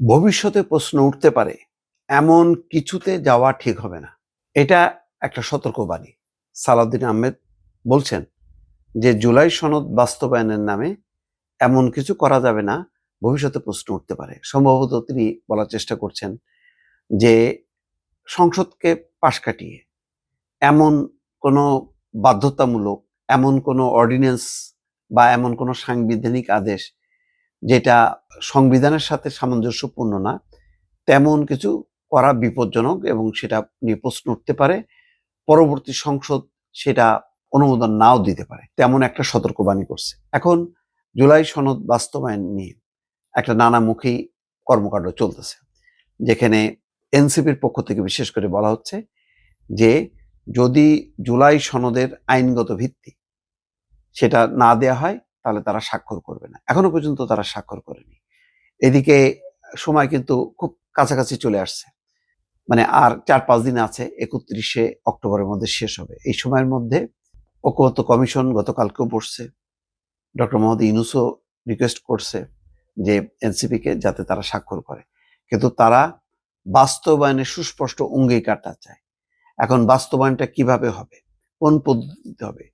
ভবিষ্যতে প্রশ্ন উঠতে পারে, এমন কিছুতে যাওয়া ঠিক হবে না। এটা একটা সতর্কবাণী। সালাউদ্দিন আহমেদ বলছেন যে, জুলাই সনদ বাস্তবায়নের নামে এমন কিছু করা যাবে না, ভবিষ্যতে প্রশ্ন উঠতে পারে। সম্ভবত তিনি বলার চেষ্টা করছেন যে, সংসদকে পাশ কাটিয়ে এমন কোনো বাধ্যতামূলক, এমন কোনো অর্ডিন্যান্স বা এমন কোনো সাংবিধানিক আদেশ যেটা সংবিধানের সাথে সামঞ্জস্যপূর্ণ না, তেমন কিছু করা বিপজ্জনক এবং সেটা নিয়ে প্রশ্ন উঠতে পারে। পরবর্তী সংসদ সেটা অনুমোদন নাও দিতে পারে। তেমন একটা সতর্কবাণী করছে। এখন জুলাই সনদ বাস্তবায়ন নিয়ে একটা নানামুখী কর্মকাণ্ড চলতেছে, যেখানে এনসিপির পক্ষ থেকে বিশেষ করে বলা হচ্ছে যে, যদি জুলাই সনদের আইনগত ভিত্তি সেটা না দেয়া হয় তাহলে তারা স্বাক্ষর করবে না। এখনও পর্যন্ত তারা স্বাক্ষর করেনি। এদিকে সময় কিন্তু খুব কাছাকাছি চলে আসছে। মানে আর চার পাঁচ দিন আছে, একত্রিশে অক্টোবরের মধ্যে শেষ হবে। এই সময়ের মধ্যে ঐক্যবদ্ধ কমিশন গতকালকেও বসছে। ডক্টর মোহাম্মদ ইউনুসও রিকোয়েস্ট করছে যে এনসিপিকে যাতে তারা স্বাক্ষর করে। কিন্তু তারা বাস্তবায়নে সুস্পষ্ট অঙ্গীকারটা চায়। এখন বাস্তবায়নটা কীভাবে হবে? কোন পদ্ধতিতে হবে?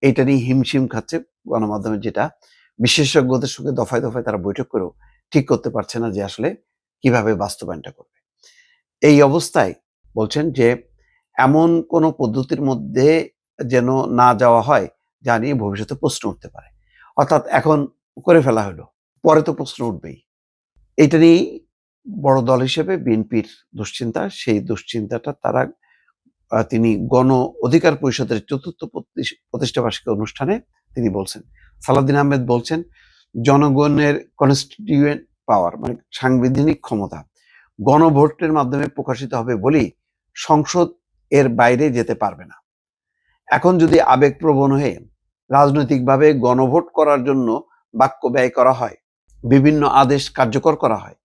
এটা নিয়ে হিমশিম খাচ্ছে গণমাধ্যমে যেটা, বিশেষজ্ঞদের সঙ্গে দফায় দফায় তারা বৈঠক করেও ঠিক করতে পারছে না যে আসলে কীভাবে বাস্তবায়নটা করবে। এই অবস্থায় বলছেন যে, এমন কোনো পদ্ধতির মধ্যে যেন না যাওয়া হয়, যা নিয়ে ভবিষ্যতে প্রশ্ন উঠতে পারে। অর্থাৎ এখন করে ফেলা হলো, পরে তো প্রশ্ন উঠবেই। এটা নিয়েই বড় দল হিসেবে বিএনপির দুশ্চিন্তা, সেই দুশ্চিন্তাটা তারা তিনি গণ অধিকার পরিষদের চতুর্থ প্রতিষ- প্রতিষ্ঠাবার্ষিকী অনুষ্ঠানে তিনি বলছেন। সালাদিন আহমেদ বলছেন, জনগণের কনস্টিটিউয়েন্ট পাওয়ার মানে সাংবিধানিক ক্ষমতা, গণভোটের মাধ্যমে প্রকাশিত হবে বলেই সংসদ এর বাইরে যেতে পারবে না। এখন যদি আবেগপ্রবণ হয়ে রাজনৈতিকভাবে গণভোট করার জন্য বাক্য ব্যয় করা হয়, বিভিন্ন আদেশ কার্যকর করা হয়,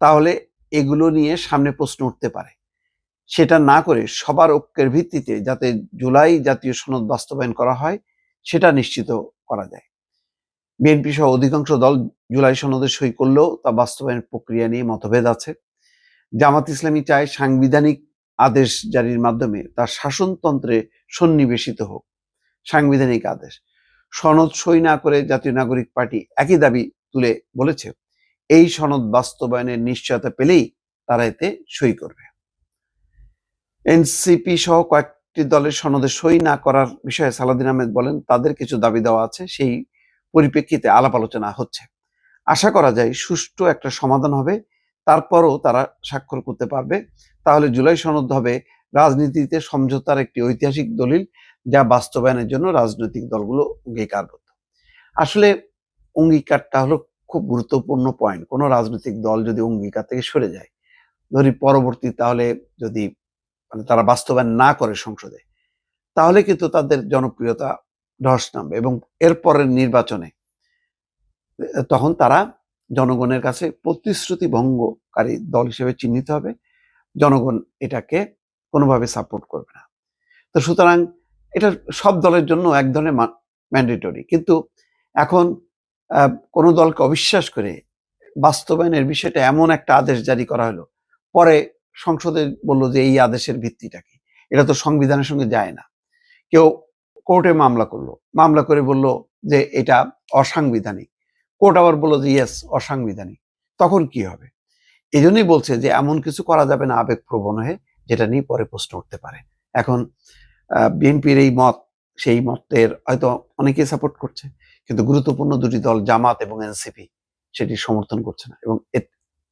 তাহলে এগুলো নিয়ে সামনে প্রশ্ন উঠতে পারে। সেটা না করে সবার ঐক্যের ভিত্তিতে যাতে জুলাই জাতীয় সনদ বাস্তবায়ন করা হয় সেটা নিশ্চিত করা যায়। বিএনপি সহ অধিকাংশ দল জুলাই সনদে সই করলেও তা বাস্তবায়নের প্রক্রিয়া নিয়ে মতভেদ আছে। জামাত ইসলামী চায় সাংবিধানিক আদেশ জারির মাধ্যমে তার শাসনতন্ত্রে সন্নিবেশিত হোক। সাংবিধানিক আদেশ। সনদ সই না করে জাতীয় নাগরিক পার্টি একই দাবি তুলে বলেছে। এই সনদ বাস্তবায়নের নিশ্চয়তা পেলেই তারা এতে সই করবে। এনসিপি সহ কয়েকটি দলের সনদে সই না করার বিষয়ে সালাদিন আহমেদ বলেন, তাদের কিছু দাবি দেওয়া আছে, সেই পরিপ্রেক্ষিতে আলাপ আলোচনা হচ্ছে। আশা করা যায় সুষ্ঠু একটা সমাধান হবে, তারপরও তারা স্বাক্ষর করতে পারবে। তাহলে জুলাই সনদ হবে রাজনীতিতে সমঝোতার একটি ঐতিহাসিক দলিল, যা বাস্তবায়নের জন্য রাজনৈতিক দলগুলো অঙ্গীকারবদ্ধ। আসলে অঙ্গীকারটা হলো খুব গুরুত্বপূর্ণ পয়েন্ট কোনো রাজনৈতিক দল যদি অঙ্গীকার থেকে সরে যায়, ধরি পরবর্তী তাহলে যদি মানে তারা বাস্তবায়ন না করে সংসদে, তাহলে কিন্তু তাদের জনপ্রিয়তা ধস নামবে এবং এরপরের নির্বাচনে, তখন তারা জনগণের কাছে প্রতিশ্রুতি ভঙ্গকারী দল হিসেবে চিহ্নিত হবে। জনগণ এটাকে কোনোভাবে সাপোর্ট করবে না। তো সুতরাং এটা সব দলের জন্য এক ধরনের ম্যান্ডেটরি কিন্তু এখন কোনো দলকে অবিশ্বাস করে বাস্তবায়নের বিষয়টা এমন একটা আদেশ জারি করা হলো। পরে সংসদে বলল যে এই আদেশের ভিত্তিটা কি? এটা তো সংবিধানের সঙ্গে যায় না। কেউ কোর্টে মামলা করল, মামলা করে বলল যে এটা অসাংবিধানিক। কোর্ট আবার বলল যে ইয়েস, অসাংবিধানিক। তখন কি হবে? এই জন্যই বলছে যে এমন কিছু করা যাবে না আবেগপ্রবণ হয়ে, যেটা নিয়ে পরে প্রশ্ন উঠতে পারে। এখন বিএনপির এই মত, সেই মতের হয়তো অনেকেই সাপোর্ট করছে, কিন্তু গুরুত্বপূর্ণ দুটি দল জামাত এবং এনসিপি, সেটি সমর্থন করছে না। এবং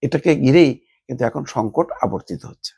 এটাকে ঘিরেই কিন্তু এখন সংকট আবর্তিত হচ্ছে।